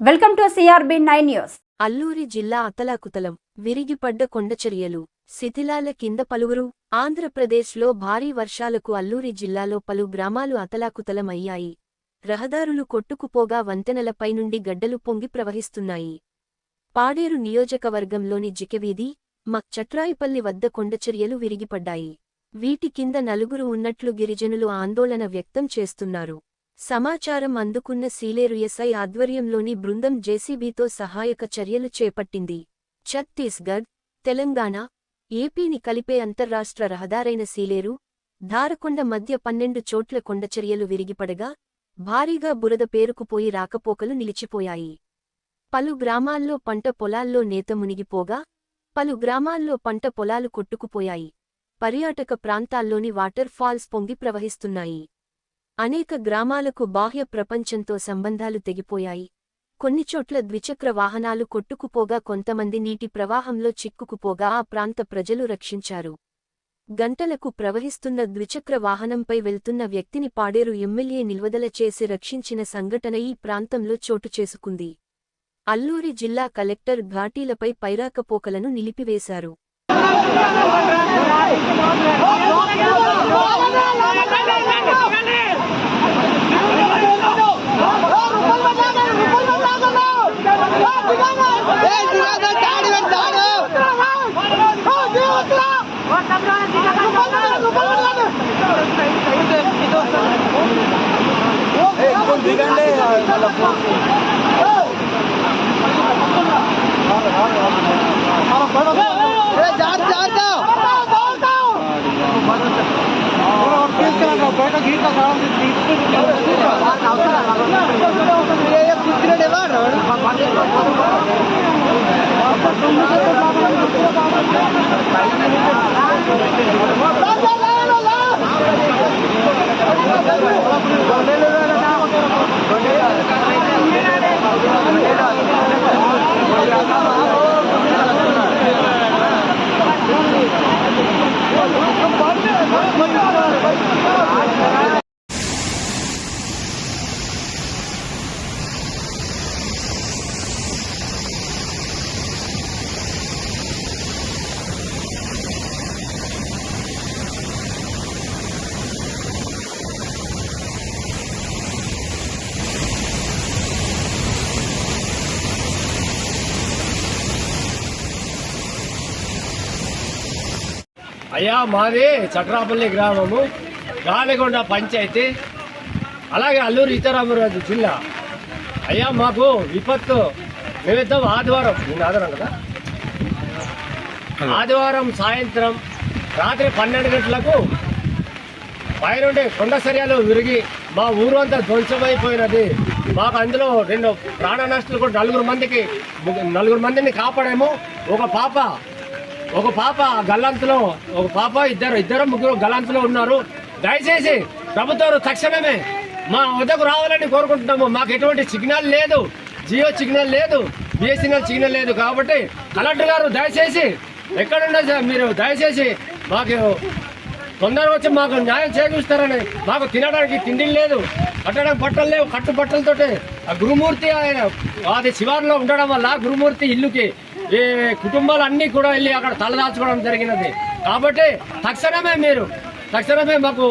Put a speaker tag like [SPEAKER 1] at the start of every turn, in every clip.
[SPEAKER 1] Welcome to CRB nine news.
[SPEAKER 2] Alluri జిల్లా అతలాకుతలం విరిగిపడ్డ కొండచర్యలు శిథిలాల కింద పలువురు ఆంధ్రప్రదేశ్లో భారీ వర్షాలకు అల్లూరి జిల్లాలో పలు గ్రామాలు అతలాకుతలం అయ్యాయి రహదారులు కొట్టుకుపోగా వంతెనలపై నుండి గడ్డలు పొంగి ప్రవహిస్తున్నాయి. పాడేరు నియోజకవర్గంలోని జికవీధి మక్చట్రాయిపల్లి వద్ద కొండచర్యలు విరిగిపడ్డాయి. వీటి కింద నలుగురు ఉన్నట్లు గిరిజనులు ఆందోళన వ్యక్తం చేస్తున్నారు. సమాచారం అందుకున్న సీలేరు ఎస్ఐ ఆధ్వర్యంలోని బృందం జేసీబీతో సహాయక చర్యలు చేపట్టింది. ఛత్తీస్గఢ్ తెలంగాణ ఏపీని కలిపే అంతర్రాష్ట్ర రహదారైన సీలేరు ధారకొండ మధ్య పన్నెండు చోట్ల కొండచర్యలు విరిగిపడగా భారీగా బురద పేరుకుపోయి రాకపోకలు నిలిచిపోయాయి. పలు గ్రామాల్లో పంట పొలాల్లో నేత మునిగిపోగా పలు గ్రామాల్లో పంట పొలాలు కొట్టుకుపోయాయి. పర్యాటక ప్రాంతాల్లోని వాటర్ ఫాల్స్ పొంగి ప్రవహిస్తున్నాయి. అనేక గ్రామాలకు బాహ్య ప్రపంచంతో సంబంధాలు తెగిపోయాయి. కొన్ని చోట్ల ద్విచక్ర వాహనాలు కొట్టుకుపోగా కొంతమంది నీటి ప్రవాహంలో చిక్కుకుపోగా ఆ ప్రాంత ప్రజలు రక్షించారు. గంటలకు ప్రవహిస్తున్న ద్విచక్ర వాహనంపై వెళ్తున్న వ్యక్తిని పాడేరు ఎమ్మెల్యే నిల్వదల చేసి రక్షించిన సంఘటన ఈ ప్రాంతంలో చోటు చేసుకుంది. అల్లూరి జిల్లా కలెక్టర్ ఘాటీలపై పైరాకపోకలను నిలిపివేశారు.
[SPEAKER 3] దిగండి బయట గీత
[SPEAKER 4] అయ్యా మాది చట్రాపల్లి గ్రామము గాలిగొండ పంచాయతీ అలాగే అల్లూరు ఇతరామరాజు జిల్లా. అయ్యా మాకు విపత్తు నిమిత్తం ఆదివారం నేను ఆదివారం కదా? ఆదివారం సాయంత్రం రాత్రి పన్నెండు గంటలకు పైనుండి కొండ సరియాలు విరిగి మా ఊరు అంతా ధ్వంసమైపోయినది. మాకు అందులో రెండు ప్రాణ నష్టాలు కూడా నలుగురు మందికి నలుగురు మందిని కాపాడాము. ఒక పాప ఒక పాప గల్లంతులో ఒక పాప ఇద్దరు ఇద్దరు ముగ్గురు గల్లంతులో ఉన్నారు. దయచేసి ప్రభుత్వం తక్షణమే మా వద్దకు రావాలని కోరుకుంటున్నాము. మాకు ఎటువంటి సిగ్నల్ లేదు. జియో సిగ్నల్ లేదు. బిఎస్ఎన్ఎల్ సిగ్నల్ లేదు కాబట్టి కలెక్టర్ గారు దయచేసి ఎక్కడున్నా సార్ మీరు దయచేసి మాకు తొందరగా వచ్చి మాకు న్యాయం చేకూరుస్తారని మాకు తినడానికి తిండి లేదు. కట్టడానికి బట్టలు లేవు. కట్టు బట్టలతోటి ఆ గురుమూర్తి ఆయన అది శివారులో ఉండడం వల్ల గురుమూర్తి ఇల్లుకి ఈ కుటుంబాలన్నీ కూడా వెళ్ళి అక్కడ తలదాల్చుకోవడం జరిగినది. కాబట్టి తక్షణమే మీరు తక్షణమే మాకు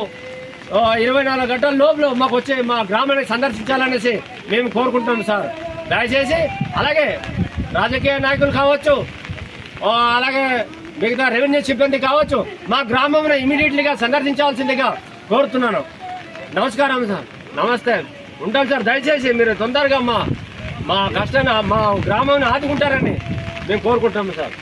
[SPEAKER 4] ఇరవై నాలుగు గంటల లోపల మాకు వచ్చి మా గ్రామాన్ని సందర్శించాలనేసి మేము కోరుకుంటున్నాం సార్. దయచేసి అలాగే రాజకీయ నాయకులు కావచ్చు అలాగే మిగతా రెవెన్యూ సిబ్బంది కావచ్చు మా గ్రామంలో ఇమీడియట్లీగా సందర్శించాల్సిందిగా కోరుతున్నాను. నమస్కారం సార్. నమస్తే. ఉంటాను సార్ దయచేసి మీరు తొందరగా మా మా కష్టాన్ని మా గ్రామాన్ని ఆదుకుంటారని మేము కోరుకుంటాము సార్.